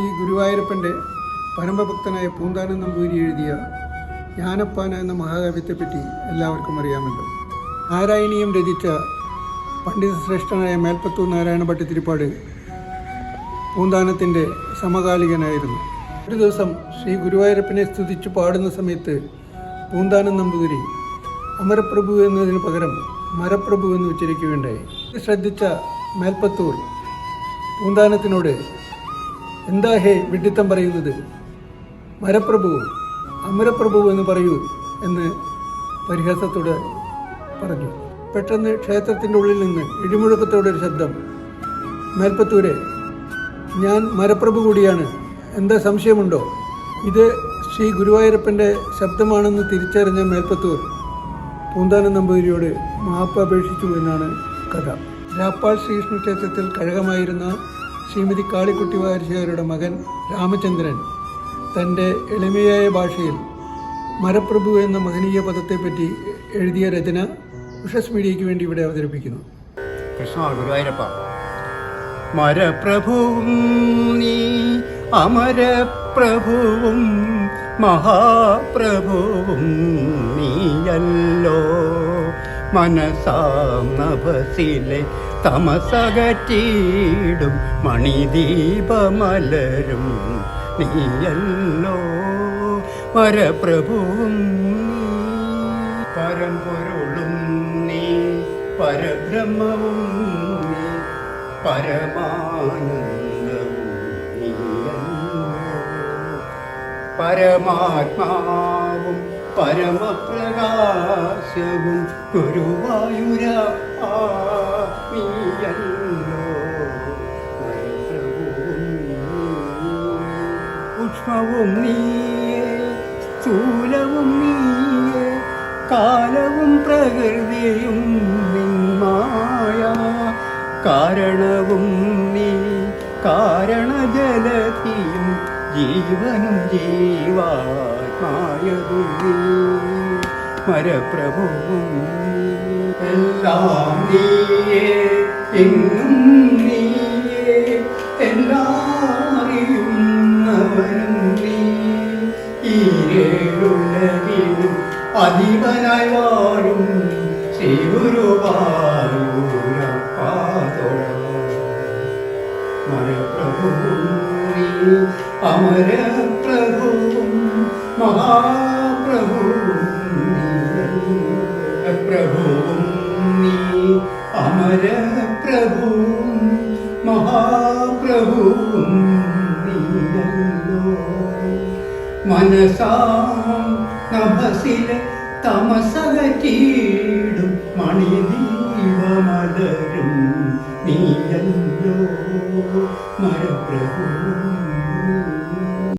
ഗുരുവായൂരപ്പന്റെ പരമഭക്തനായ പൂന്താനം നമ്പൂരി എഴുതിയ ജ്ഞാനപ്പാന എന്ന മഹാകാവ്യത്തെപ്പറ്റി എല്ലാവർക്കും അറിയാമല്ലോ. നാരായണീയം രചിച്ച പണ്ഡിത ശ്രേഷ്ഠനായ മേൽപ്പത്തൂർ നാരായണ ഭട്ടതിരിപ്പാട് പൂന്താനത്തിന്റെ സമകാലികനായിരുന്നു. ഒരു ദിവസം ശ്രീ ഗുരുവായൂരപ്പനെ സ്തുതിച്ച് പാടുന്ന സമയത്ത് പൂന്താനം നമ്പൂതിരി അമരപ്രഭു എന്നതിന് പകരം മരപ്രഭു എന്ന് ഉച്ചരിക്കുകയുണ്ടായി. ശ്രദ്ധിച്ച മേൽപ്പത്തൂർ പൂന്താനത്തിനോട് എന്താ ഹേ വിഡിത്തം പറയുന്നത്? മരപ്രഭു അമരപ്രഭു എന്ന് പറയൂ എന്ന് പരിഹാസത്തോടെ പറഞ്ഞു. പെട്ടെന്ന് ക്ഷേത്രത്തിന്റെ ഉള്ളിൽ നിന്ന് ഇടിമുഴക്കത്തോടെ ഒരു ശബ്ദം. മേൽപ്പത്തൂരെ ഞാൻ മരപ്രഭു കൂടിയാണ്. എന്താ സംശയമുണ്ടോ? ഇത് ശ്രീ ഗുരുവായൂരപ്പന്റെ ശബ്ദമാണെന്ന് തിരിച്ചറിഞ്ഞ മേൽപ്പത്തൂർ പൂന്താനം നമ്പൂതിരിയോട് മാപ്പ് അപേക്ഷിച്ചു എന്നാണ് കഥ. രാപ്പാൾ ശ്രീകൃഷ്ണ ക്ഷേത്രത്തിൽ കഴകമായിരുന്ന ശ്രീമതി കാളിക്കുട്ടി വാരിശേരുടെ മകൻ രാമചന്ദ്രൻ തന്റെ എളിമയായ ഭാഷയിൽ മരപ്രഭു എന്ന മഹനീയ പദത്തെപ്പറ്റി എഴുതിയ രചന ഉഷസ് മീഡിയയ്ക്ക് വേണ്ടി ഇവിടെ അവതരിപ്പിക്കുന്നു. നീ അമരപ്രഭുവും മഹാപ്രഭുവും നീയല്ലോ. മനസാം നഭസിലെ തമസകറ്റിയിടും മണിദീപമലരും. നീയല്ലോ പരപ്രഭുവും പരമ്പൊരുളും നീ പരബ്രഹ്മവും പരമാനന്ദവും നീയല്ലോ. പരമാത്മാവും പരമപ്രകാശവും ഗുരുവായൂര. പുഷ്പവും നീയേ സ്ഥൂലവും നീയേ കാലവും പ്രകൃതിയും നിന്മായ കാരണവും നീ കാരണജലതിയും ജീവനും ജീവാത്മായതും നീ മരപ്രഭുവും. എല്ലാം നീയേ എങ്ങും നീയേ എല്ലാം അറിയുന്നവനും നീ ഈരേഴുലകിലും അധിപനായി വാഴും ശ്രീ മരപ്രഭുവും നീ അമരപ്രഭുവും മഹാപ്രഭുവും. പ്രഭുവും നീ അമരപ്രഭുവും മഹാപ്രഭുവും നീയല്ലോ മനസാം നഭസിലെ തമസകീടും മണിദീപമലരും നീയല്ലോ മരപ്രഭു